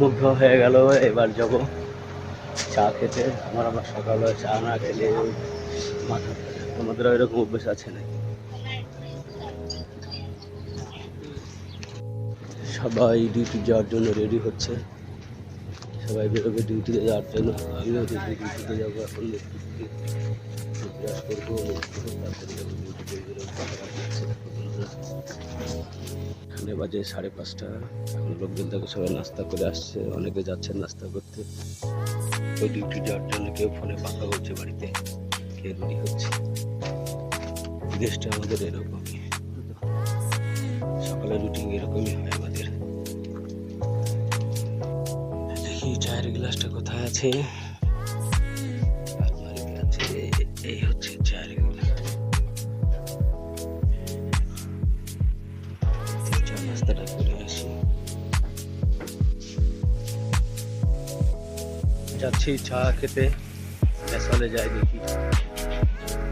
মুগ্ধ হয়ে গেল, এবার যাব চা খেতে। আমার আমার হয় চা না খেলে মাথা ধরে। তোমাদের এরকম অভ্যেস আছে নাকি? সবাই ডিউটি যাওয়ার জন্য রেডি হচ্ছে। সবাই বেরোবে ডিউটিতে যাওয়ার জন্য। আমিও দেখি ডিউটিতে যাব এখন করব এখানে বাজে, সাড়ে পাঁচটা। এখন লোকজন থেকে সবাই নাস্তা করে আসছে, অনেকে যাচ্ছে নাস্তা করতে। কেউ ডিউটি যাওয়ার জন্য কেউ ফোনে পাকা করছে বাড়িতে, কেউ রেডি হচ্ছে। দেশটা আমাদের এরকমই। সকালে রুটিন এরকমই হয় দেখি চায়ের গ্লাসটা কোথায় আছে? এই হচ্ছে চায়ের গ্লাস। যাচ্ছি চা খেতে। মেসালে যাই দেখি।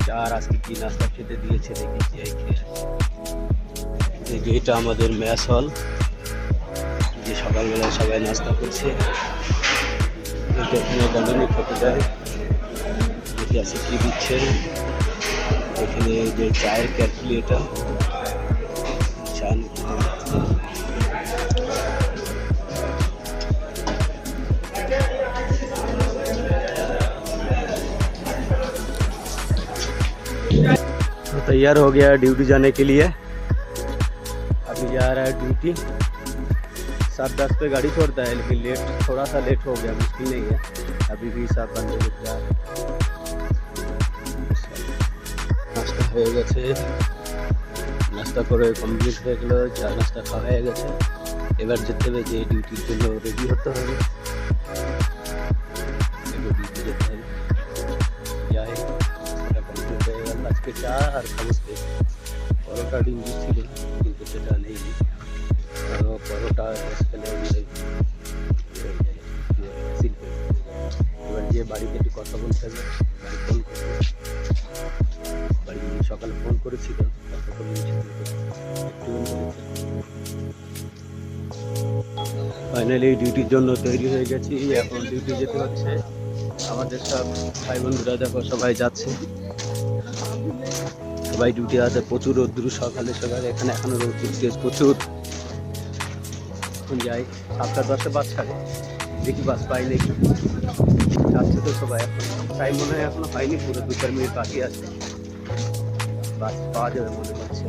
চা আর আজকে কি নাস্তা খেতে দিয়েছে দেখি, যাই খেয়ে এটা আমাদের ম্যাস হল যে সকালবেলা সবাই নাস্তা করছে এটা এখানে কন্টিনিউ খেতে দেয় দেখি আছে কি দিচ্ছে এখানে এই যে চায়ের ক্যালকুলেটার চা নিতে হবে। तो तैयार हो गया ड्यूटी जाने के लिए अभी जा रहा है ड्यूटी सात दस पे गाड़ी छोड़ता है लेकिन लेट थोड़ा सा लेट हो गया मुश्किल नहीं है अभी भी सात बंदे रुक जा रहे हैं। নাস্তা হয়ে গেছে নাস্তা করে কমপ্লিট হয়ে গেলো চা নাস্তা খাওয়া হয়ে গেছে এবার যেতে হবে যে ডিউটির জন্য রেডি হতে হবে এবার ডিউটি যেতে হবে যাই সেটা কমপ্লিট হয়ে গেল আজকে চা আর খামুস পেয়েছি পরোটা ডিম ছিল কিন্তু সেটা নেই আর পরোটা খেলে এবার যে বাড়িতে একটু কথা বলতে হবে বাড়ি ফোন করবে বাড়ি সকালে ফোন করেছিল কথা বলেছি ফাইনালি ডিউটির জন্য তৈরি হয়ে গেছি। এখন ডিউটি যেতে হচ্ছে। আমাদের সব ভাই বন্ধুরা, দেখো, সবাই যাচ্ছে। সবাই ডিউটি আছে, প্রচুর রোদ্দুর সকালে সকালে, এখানে এখনও রোদ্দুর প্রচুর। এখন যাই সাতটা দশে বাস ছাড়ে দেখি বাস পাই নাকি যাচ্ছে তো সবাই এখন। টাইম মনে হয় এখনও পাইনি, পুরো দু চার মিনিট বাকি আছে। বাস পাওয়া যাবে মনে হচ্ছে।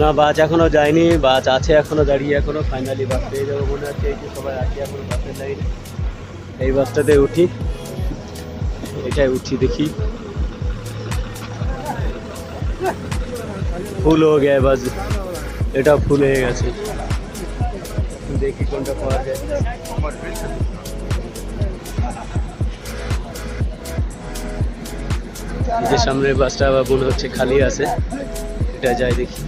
না, বাস এখনও যায়নি। বাস আছে এখনও, দাঁড়িয়ে এখনও। ফাইনালি বাস পেয়ে যাব মনে হচ্ছে। এই যে সবাই আছে এখন বাসের লাইন এই বাসটাতে উঠি। এটাই উঠছি দেখি। ফুল হয়ে গেছে বাস। এটা ফুল হয়ে গেছে। দেখি কোনটা পাওয়া যায়। যে সামনের বাসটা আবার মনে হচ্ছে খালি আছে। এটা যাই দেখি।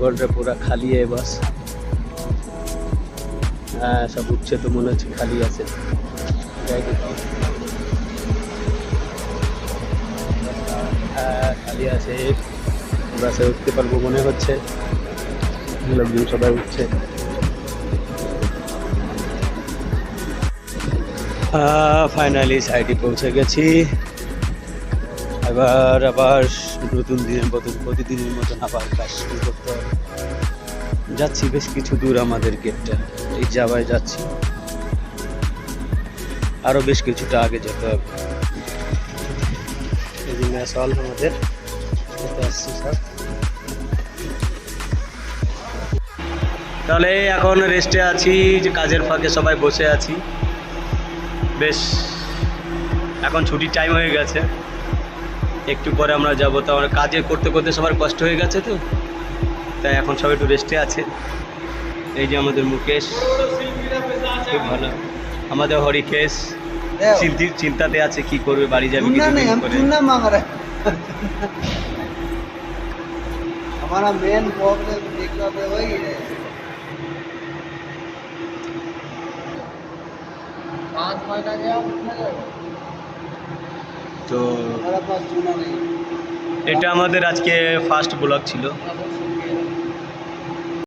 গড়টা পুরা খালি এই বাস। হ্যাঁ সব উঠছে তো মনে হচ্ছে খালি আছে। যাই দেখি। খালি আছে বাসে উঠতে পারব মনে হচ্ছে। লোকজন সবাই উঠছে। ফাইনালি সাইডে পৌঁছে গেছি। এবার আবার নতুন দিনের মতন, প্রতিদিনের মতন আবার কাজ শুরু করতে হবে। যাচ্ছি বেশ কিছু দূর আমাদের গেটটা এই যাওয়ায় যাচ্ছি। আরও বেশ কিছুটা আগে যেতে হবে। এই ম্যাচ হল আমাদের। তাহলে এখন রেস্টে আছি, যে কাজের ফাঁকে সবাই বসে আছি। বেশ, এখন ছুটির টাইম হয়ে গেছে। একটু পরে আমরা যাব, তো আমরা কাজে করতে করতে সবার কষ্ট হয়ে গেছে তো? তাই এখন সবাই একটু রেস্টে আছে। এই যে আমাদের মুকেশ, খুব ভালো। আমাদের হরিকেশ চিন্তাতে আছে কি করবে বাড়ি যাবে चुनना नहीं কিছুদিন हम করে चुनना मांग रहे हैं हमारा मेन प्रॉब्लम देखना पे वही है पाँच महीना गया उतना जाएगा তো हमारा पास चुना नहीं এটা আমাদের আজকে ফার্স্ট ব্লগ ছিল